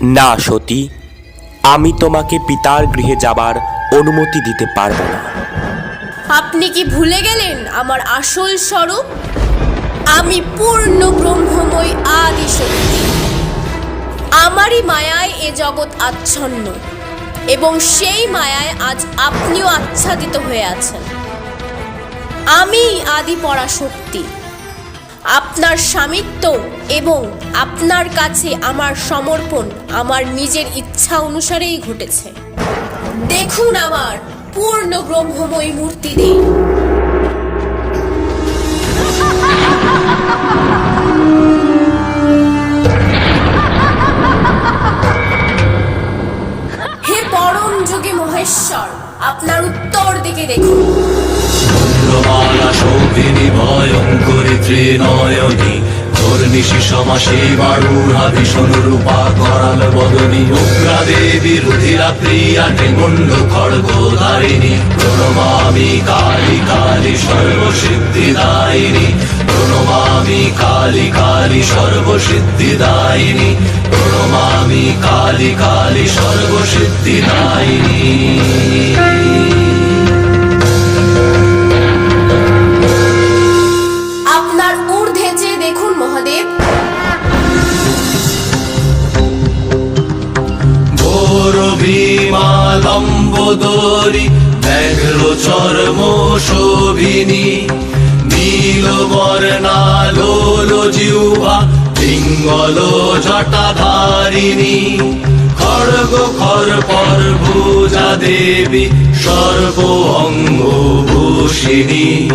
না সতী, আমি তোমাকে পিতার গৃহে যাবার অনুমতি দিতে পারব না। আপনি কি ভুলে গেলেন আমার আসল স্বরূপ? আমি পূর্ণ ব্রহ্মময় আদি শক্তি আমারই মায়ায় এ জগৎ আচ্ছন্ন, এবং সেই মায়ায় আজ আপনিও আচ্ছাদিত হয়ে আছেন। আমি আদি পরাশক্তি। আপনার স্বামিত্ব এবং আপনার কাছে আমার সমর্পণ আমার নিজের ইচ্ছা অনুসারেই ঘটেছে। দেখুন আমার পূর্ণ ব্রহ্মময় মূর্তি দিন। হে পরম যোগী মহেশ্বর, আপনার উত্তর দিকে দেখুন। চন্দ্রমালা শোভিনী ভয়ঙ্করী ত্রিনয়নী ধর্নিশি সমাসে বাড়ুরা ভীষণ রূপা করাল বদনী উগ্রা দেবী রুধিরা প্রিয়া ত্রিমুণ্ড খড়গ ধারিণী প্রণমামি কালী কালী সর্বসিদ্ধিদায়িনী, প্রণমামি কালী কালী সর্বসিদ্ধিদায়িনী, প্রণমামি কালী কালী সর্বসিদ্ধিদায়িনী। আপনার ভীমালম্বোদরি ব্যাঘ্র চর্ম শোভিনী, নীল বর্ণা লোল জিহ্বা পিঙ্গল জটাধারিণী। খড়গ খর পর ভুজা দেবী, সর্ব অঙ্গ ভূষিণী।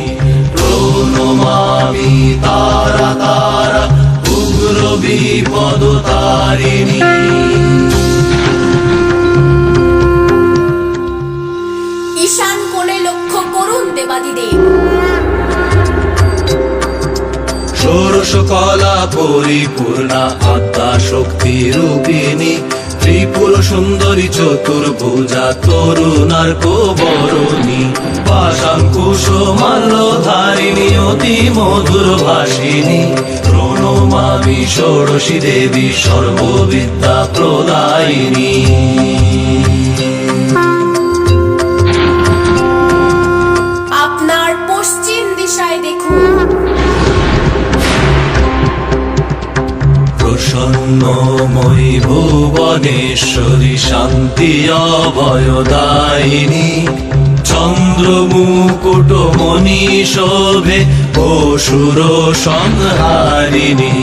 প্রণমামি তারা তারা, উগ্র বিপদ তারিণী। ষোড়শ কলা পরিপূর্ণা আত্মা শক্তি রূপিণী। ত্রিপুর সুন্দরী চতুর্ভুজা তরুণার কোবরণী পাশাঙ্কুশ মাল্য ধারিণী অতি মধুর ভাসিনী। প্রণমামি ষোড়শী দেবী সর্ববিদ্যা প্রদায়িনী। প্রসন্নময়ী ভুবনেশ্বরী শান্তি অভয়দায়িনী চন্দ্রমুকুট মণি শোভে অসুর সংহারিণী।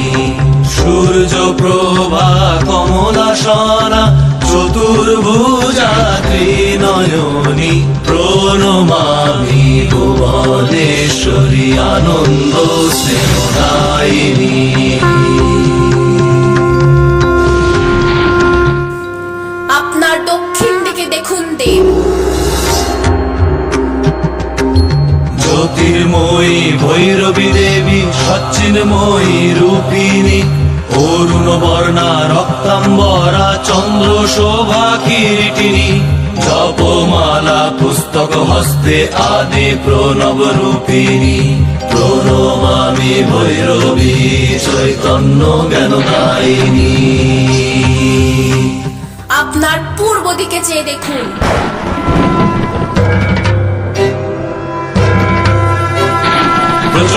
সূর্য প্রভা কমলাসনা চতুর্ভুজা ত্রিনয়নী প্রণমামি ভুবনেশ্বরী আনন্দ স্নেহদায়িনী। সচ্চিন্ময়ী রূপিণী, অরুণ বর্ণা, রক্তাম্বরা, চন্দ্র শোভা, কিরিটিনী। জপমালা, পুস্তক হস্তে আদি প্রণব রূপিণী। প্রণমামি ভৈরবী, চৈতন্য জ্ঞানদায়িনী। আপনার পূর্ব দিকে চেয়ে দেখুন।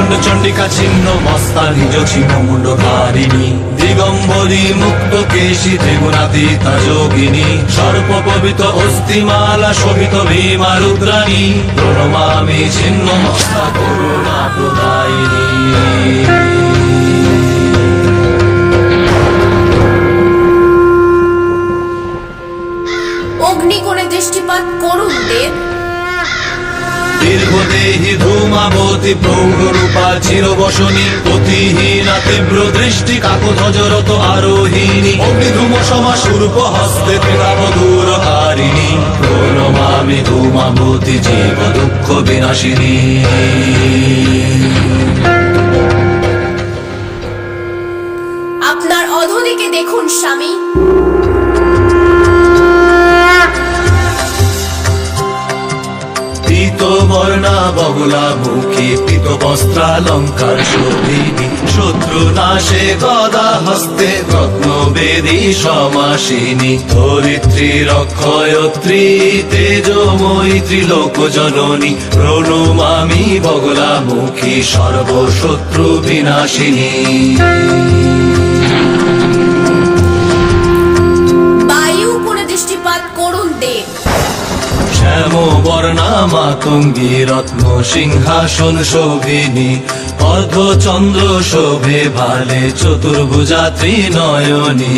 প্রচণ্ড চণ্ডিকা ছিন্ন, মস্তা নিজ ছিন্ন মুন্ডকারিণী দিগম্বরী মুক্ত কেশী ত্রিগুণাতীতা যোগিনী সর্প পবিত অস্থিমালা শোভিত ভীমা রুদ্রাণী। প্রণমামি ছিন্ন মস্তা করুণা প্রদায়িনী। ধূমাবতী প্রৌঢ়রূপা চিরবসনী, অতিহীনা তীব্র দৃষ্টি কাকধ্বজরত আরোহিণী। অগ্নিধূম সমা স্বরূপ হস্তে ত্রিনাবধূরকারিণী প্রণমামি ধূমাবতী জীব দুঃখ বিনাশিনী। আপনার অধদিকে দেখুন, স্বামী। বর্ণা বগুলা মুখী পীত বস্ত্রালঙ্কার শোভিনী, শত্রু নাশে গদা হস্তে রত্ন বেদী সমাসিনী, ধরিত্রী রক্ষয়ত্রী, তেজময়ী ত্রিলোক জননী প্রণমামি বগলামুখী সর্বশত্রু বিনাশিনী। মাতঙ্গী রত্ন সিংহাসন শোভিনী, অর্ধচন্দ্র শোভে ভালে চতুর্ভুজা ত্রিনয়নী,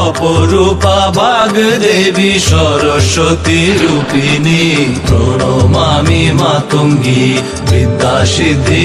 অপরূপা বাগ দেবী সরস্বতী রূপিণী, প্রণমামি মাতঙ্গী বিদ্যা সিদ্ধি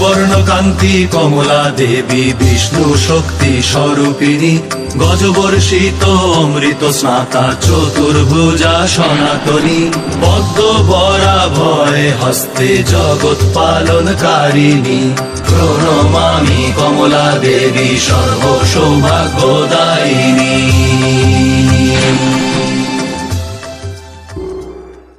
সুবর্ণ কান্তি কমলা দেবী, বিষ্ণু শক্তি স্বরূপিণী, গজবর্ষিত অমৃত স্নাতা চতুর্ভুজা সনাতনী, পদ্ম বরা ভয় হস্তে জগৎ পালনকারিণী। প্রণমামি কমলা দেবী সর্ব সৌভাগ্যদায়িনী